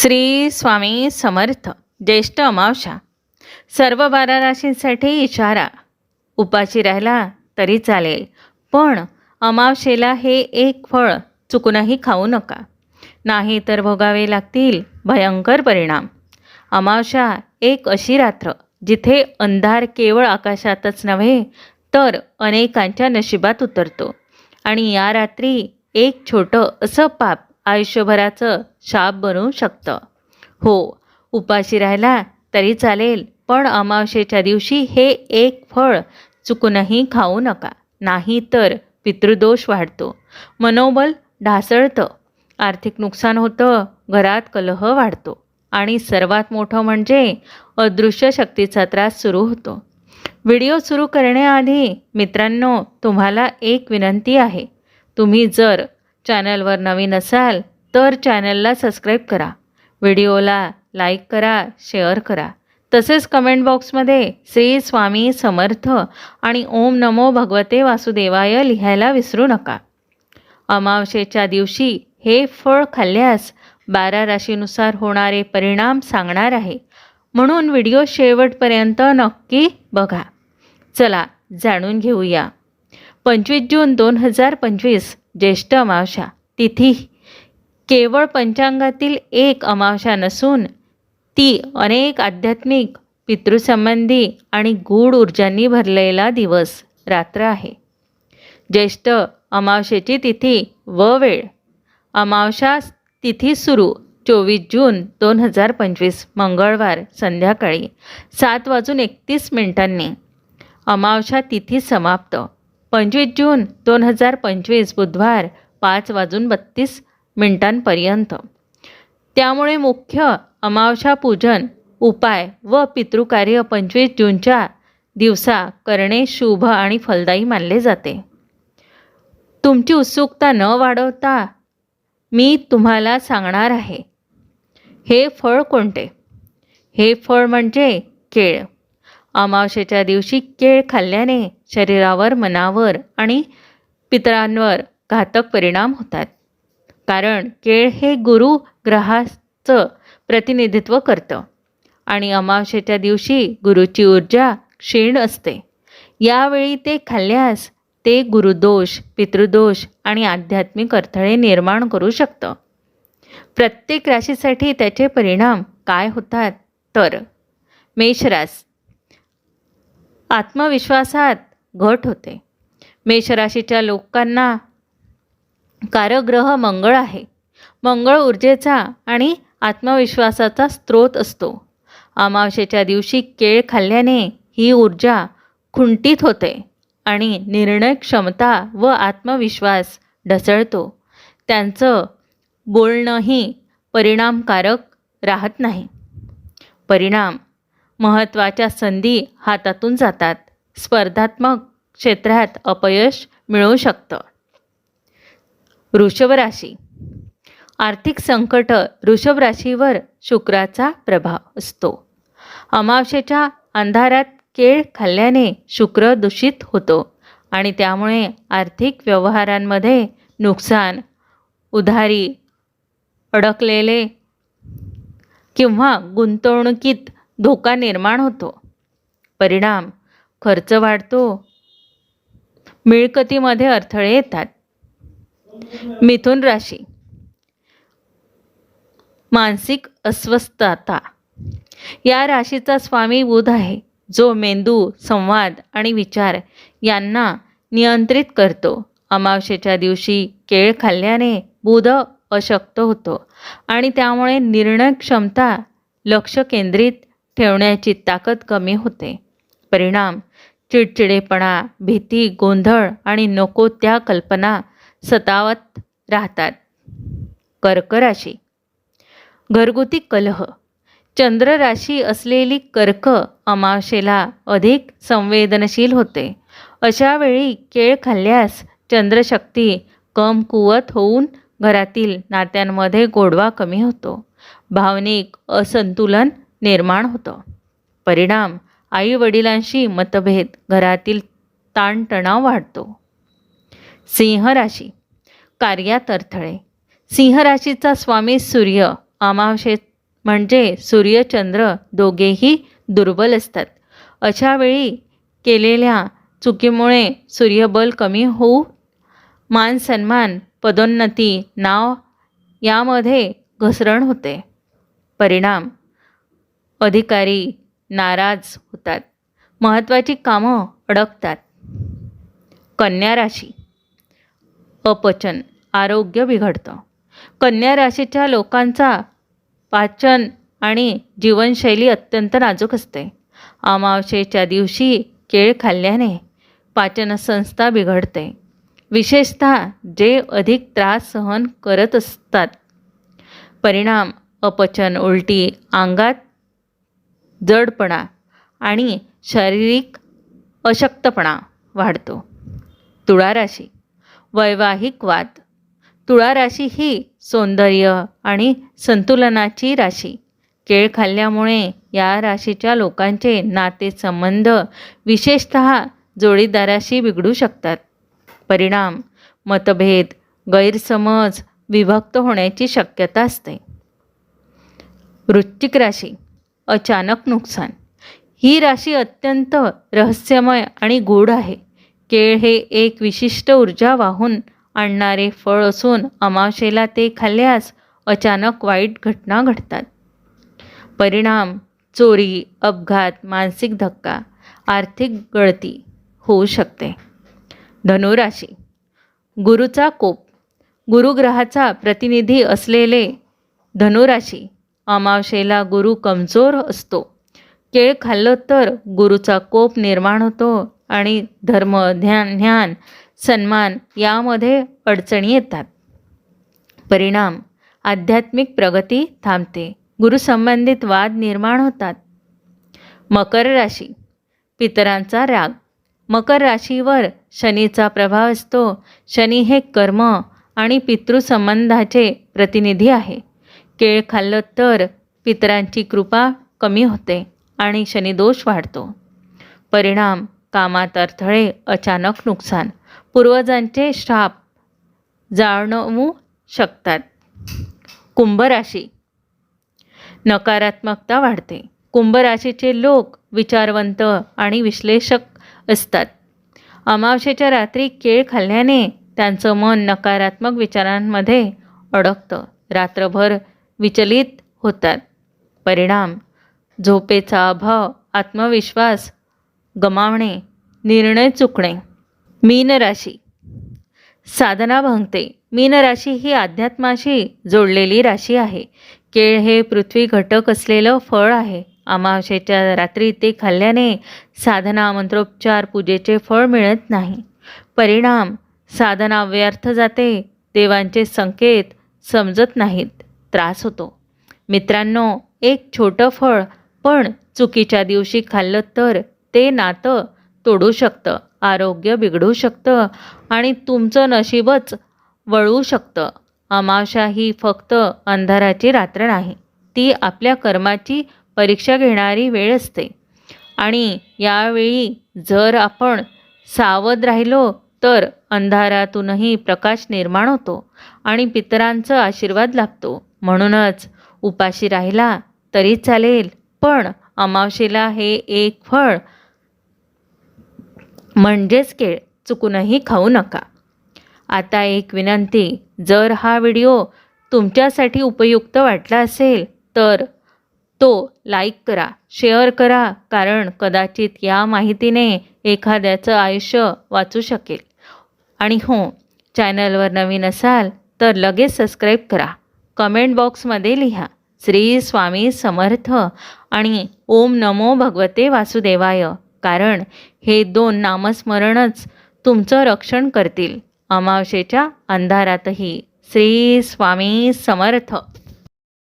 श्री स्वामी समर्थ ज्येष्ठ अमावशा सर्व बारा राशींसाठी इशारा. उपाशी राहिला तरी चालेल पण अमावशेला हे एक फळ चुकूनही खाऊ नका. नाही तर भोगावे लागतील भयंकर परिणाम. अमावशा एक अशी रात्र जिथे अंधार केवळ आकाशातच नव्हे तर अनेकांच्या नशिबात उतरतो. आणि या रात्री एक छोटं असं पाप आयुष्यभराचं शाप बनवू शकतं. हो उपाशी राहिला तरी चालेल पण अमावशेच्या दिवशी हे एक फळ चुकूनही खाऊ नका. नाही तर पितृदोष वाढतो. मनोबल ढासळतं. आर्थिक नुकसान होतं घरात कलह वाढतो. आणि सर्वात मोठं म्हणजे अदृश्य शक्तीचा त्रास सुरू होतो. व्हिडिओ सुरू करण्याआधी मित्रांनो तुम्हाला एक विनंती आहे. तुम्ही जर चॅनलवर नवीन असाल तर चॅनलला सबस्क्राईब करा. व्हिडिओला लाईक करा शेअर करा. तसेच कमेंट बॉक्समध्ये श्री स्वामी समर्थ आणि ओम नमो भगवते वासुदेवाय लिहायला विसरू नका. अमावशेच्या दिवशी हे फळ खाल्ल्यास बारा राशीनुसार होणारे परिणाम सांगणार आहे. म्हणून व्हिडिओ शेवटपर्यंत नक्की बघा. चला जाणून घेऊया. पंचवीस जून दोन हजार पंचवीस ज्येष्ठ अमावस्या. तिथी केवळ पंचांगातील एक अमावस्या नसून ती अनेक आध्यात्मिक पितृसंबंधी आणि गूढ ऊर्जांनी भरलेला दिवस रात्र आहे. ज्येष्ठ अमावशेची तिथी व वेळ. अमावशा तिथी सुरू चोवीस जून दोन हजार पंचवीस मंगळवार संध्याकाळी सात वाजून एकतीस मिनिटांनी. अमावस्या तिथी समाप्त. पंचवीस जून दोन हजार पंचवीस बुधवार पाच वाजून बत्तीस मिनिटांपर्यंत. त्यामुळे मुख्य अमावस्या पूजन उपाय व पितृकार्य पंचवीस जूनच्या दिवसा करणे शुभ आणि फलदायी मानले जाते. तुमची उत्सुकता न वाढवता मी तुम्हाला सांगणार आहे. हे फळ कोणते? हे फळ म्हणजे केळ. अमावशेच्या दिवशी केळ खाल्ल्याने शरीरावर मनावर आणि पितरांवर घातक परिणाम होतात. कारण केळ हे गुरु ग्रहाचं प्रतिनिधित्व करतं आणि अमावशेच्या दिवशी गुरुची ऊर्जा क्षीण असते. यावेळी ते खाल्ल्यास ते गुरुदोष पितृदोष आणि आध्यात्मिक अडथळे निर्माण करू शकतं. प्रत्येक राशीसाठी त्याचे परिणाम काय होतात? तर मेषरास आत्मविश्वासात घट होते. मेषराशीच्या लोकांना कारग्रह मंगळ आहे. मंगळ ऊर्जेचा आणि आत्मविश्वासाचा स्रोत असतो. अमावशेच्या दिवशी केळ खाल्ल्याने ही ऊर्जा खुंटीत होते आणि निर्णय क्षमता व आत्मविश्वास ढसळतो. त्यांचं बोलणंही परिणामकारक राहत नाही. परिणाम महत्त्वाच्या संधी हातातून जातात. स्पर्धात्मक क्षेत्रात अपयश मिळू शकतं. वृषभ राशी. आर्थिक संकट वृषभ राशीवर शुक्राचा प्रभाव असतो. अमावशेच्या अंधारात केळ खाल्ल्याने शुक्र दूषित होतो आणि त्यामुळे आर्थिक व्यवहारांमध्ये नुकसान उधारी अडकलेले किंवा गुंतवणुकीत धोका निर्माण होतो. परिणाम खर्च वाढतो. मिळकतीमध्ये अडथळे येतात. मिथुन राशी. मानसिक अस्वस्थता. या राशीचा स्वामी बुध आहे जो मेंदू संवाद आणि विचार यांना नियंत्रित करतो. अमावशेच्या दिवशी केळ खाल्ल्याने बुध अशक्त होतो आणि त्यामुळे निर्णय क्षमता लक्ष केंद्रित ठेवण्याची ताकद कमी होते. परिणाम चिडचिडेपणा भीती गोंधळ आणि नको त्या कल्पना सतावत राहतात. कर्क राशी घरगुती कलह. चंद्र राशी असलेली कर्क अमावशेला अधिक संवेदनशील होते. अशा वेळी केळ खाल्ल्यास चंद्रशक्ती कमकुवत होऊन घरातील नात्यांमध्ये गोडवा कमी होतो. भावनिक असंतुलन निर्माण होतं. परिणाम आई वडिलांशी मतभेद घरातील ताणतणाव वाढतो. सिंह राशी. कार्यात अडथळे. सिंह राशीचा स्वामी सूर्य अमावशे म्हणजे सूर्यचंद्र दोघेही दुर्बल असतात. अशा वेळी केलेल्या चुकीमुळे सूर्यबल कमी होऊ मान सन्मान पदोन्नती नाव यामध्ये घसरण होते. परिणाम अधिकारी नाराज होतात. महत्त्वाची कामं अडकतात. कन्या राशी. अपचन. आरोग्य बिघडतं. कन्या राशीच्या लोकांचा पाचन आणि जीवनशैली अत्यंत नाजूक असते. अमावशेच्या दिवशी केळ खाल्ल्याने पाचनसंस्था बिघडते. विशेषतः जे अधिक त्रास सहन करत असतात. परिणाम. अपचन उलटी अंगात जडपणा आणि शारीरिक अशक्तपणा वाढतो. तुळा राशी वैवाहिक वाद. तुळा राशी ही सौंदर्य आणि संतुलनाची राशी. केळ खाल्ल्यामुळे या राशीच्या लोकांचे नातेसंबंध विशेषत जोडीदाराशी बिघडू शकतात. परिणाम. मतभेद गैरसमज विभक्त होण्याची शक्यता असते. वृश्चिक राशी. अचानक नुकसान. ही राशी अत्यंत रहस्यमय आणि गूढ आहे. केळ हे एक विशिष्ट ऊर्जा वाहून आणणारे फळ असून अमावशेला ते खाल्ल्यास अचानक वाईट घटना घडतात. परिणाम चोरी अपघात मानसिक धक्का आर्थिक गळती होऊ शकते. धनुराशी. गुरुचा कोप. गुरुग्रहाचा प्रतिनिधी असलेले धनुराशी अमावशेला गुरु कमजोर असतो. केळ खाल्लं तर गुरुचा कोप निर्माण होतो आणि धर्म ध्यान ज्ञान सन्मान यामध्ये अडचणी येतात. परिणाम आध्यात्मिक प्रगती थांबते. गुरुसंबंधित वाद निर्माण होतात. मकर राशी पितरांचा राग. मकर राशीवर शनीचा प्रभाव असतो. शनी हे कर्म आणि पितृसंबंधाचे प्रतिनिधी आहे. केळ खाल्लं तर पितरांची कृपा कमी होते आणि शनिदोष वाढतो. परिणाम कामात अडथळे अचानक नुकसान पूर्वजांचे श्राप जाणवू शकतात. कुंभ राशी. नकारात्मकता वाढते. कुंभ राशीचे लोक विचारवंत आणि विश्लेषक असतात. अमावशेच्या रात्री केळ खाल्ल्याने त्यांचं मन नकारात्मक विचारांमध्ये अडकतं. रात्रभर विचलित होतात. परिणाम झोपेचा अभाव आत्मविश्वास गमावणे निर्णय चुकणे. मीन राशी. साधना भंगते. मीन राशी ही अध्यात्माशी जोडलेली राशी आहे. केळ हे पृथ्वी घटक असलेलं फळ आहे. अमावशेच्या रात्री ते खाल्ल्याने साधना मंत्रोपचार पूजेचे फळ मिळत नाही. परिणाम साधना व्यर्थ जाते. देवांचे संकेत समजत नाहीत. त्रास होतो. मित्रांनो एक छोटं फळ पण चुकीच्या दिवशी खाल्लं तर ते नातं तोडू शकतं आरोग्य बिघडू शकतं आणि तुमचं नशीबच वळवू शकतं. अमावशा ही फक्त अंधाराची रात्र नाही ती आपल्या कर्माची परीक्षा घेणारी वेळ असते. आणि यावेळी जर आपण सावध राहिलो तर अंधारातूनही प्रकाश निर्माण होतो आणि पितरांचा आशीर्वाद लागतो म्हणूनच उपाशी राहिला तरी चालेल पण अमावशेला हे एक फळ म्हणजेच केळ चुकूनही खाऊ नका. आता एक विनंती जर हा व्हिडिओ तुमच्यासाठी उपयुक्त वाटला असेल तर तो लाईक करा शेअर करा कारण कदाचित या माहितीने एखाद्याचं आयुष्य वाचू शकेल. आणि हो चॅनलवर नवीन असाल तर लगेच सबस्क्राईब करा. कमेंट बॉक्समध्ये लिहा श्री स्वामी समर्थ आणि ओम नमो भगवते वासुदेवाय. कारण हे दोन नामस्मरणच तुमचं रक्षण करतील. अमावशेच्या अंधारातही. श्री स्वामी समर्थ.